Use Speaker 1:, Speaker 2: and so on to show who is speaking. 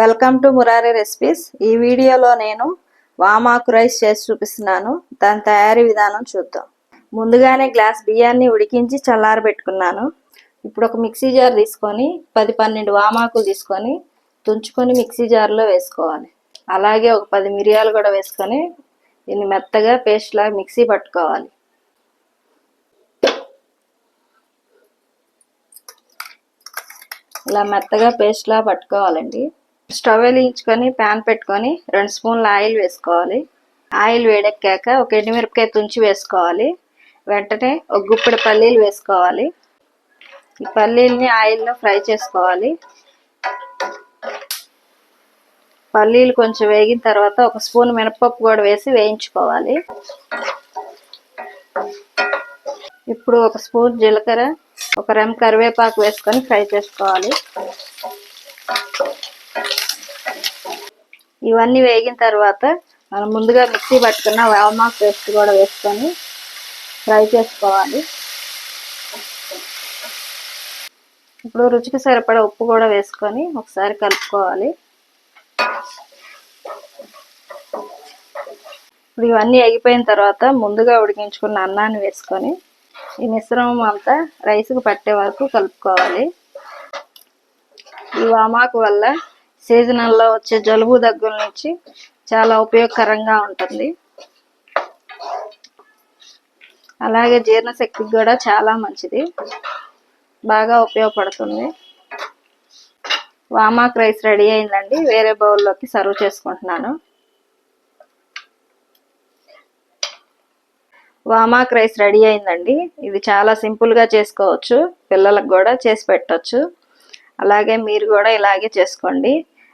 Speaker 1: Welcome to Murari recipes ఈ వీడియోలో నేను వామాకు రైస్ చేసి చూపిస్తున్నాను. దాని తయారీ విధానం చూద్దాం. ముందుగానే గ్లాస్ బియ్యాన్ని ఉడికించి చల్లారబెట్టుకున్నాను. ఇప్పుడు ఒక మిక్సీ జార్ తీసుకొని పది పన్నెండు వామాకులు తీసుకొని తుంచుకొని మిక్సీ జార్లో వేసుకోవాలి. అలాగే ఒక పది మిరియాలు కూడా వేసుకొని దీన్ని మెత్తగా పేస్ట్లా మిక్సీ పట్టుకోవాలి. ఇలా మెత్తగా పేస్ట్లా పట్టుకోవాలండి. స్టవ్ వెలిగించుకొని ప్యాన్ పెట్టుకొని రెండు స్పూన్ల ఆయిల్ వేసుకోవాలి. ఆయిల్ వేడెక్కాక ఒక ఎండుమిరపకాయ తుంచి వేసుకోవాలి. వెంటనే ఒక గుప్పెడు పల్లీలు వేసుకోవాలి. ఈ పల్లీల్ని ఆయిల్లో ఫ్రై చేసుకోవాలి. పల్లీలు కొంచెం వేగిన తర్వాత ఒక స్పూన్ మినపప్పు కూడా వేసి వేయించుకోవాలి. ఇప్పుడు ఒక స్పూన్ జీలకర్ర ఒక రెమ్ కరివేపాకు వేసుకొని ఫ్రై చేసుకోవాలి. ఇవన్నీ వేగిన తర్వాత మనం ముందుగా మిక్సీ పట్టుకున్న వామా పేస్ట్ కూడా వేసుకొని ఫ్రై చేసుకోవాలి. ఇప్పుడు రుచికి సరిపడా ఉప్పు కూడా వేసుకొని ఒకసారి కలుపుకోవాలి. ఇప్పుడు ఇవన్నీ ఎగిపోయిన తర్వాత ముందుగా ఉడికించుకున్న అన్నాన్ని వేసుకొని ఈ మిశ్రమం అంతా రైస్కి పట్టే వరకు కలుపుకోవాలి. ఈ వామాకు వల్ల సీజనల్లో వచ్చే జలుబు దగ్గుల నుంచి చాలా ఉపయోగకరంగా ఉంటుంది. అలాగే జీర్ణశక్తికి కూడా చాలా మంచిది. బాగా ఉపయోగపడుతుంది. వామాక్ రైస్ రెడీ అయిందండి. వేరే బౌల్లోకి సర్వ్ చేసుకుంటున్నాను. వామాక్ రైస్ రెడీ అయిందండి. ఇది చాలా సింపుల్గా చేసుకోవచ్చు. పిల్లలకు కూడా చేసి పెట్టవచ్చు అలాగే మీరు కూడా ఇలాగే చేసుకోండి.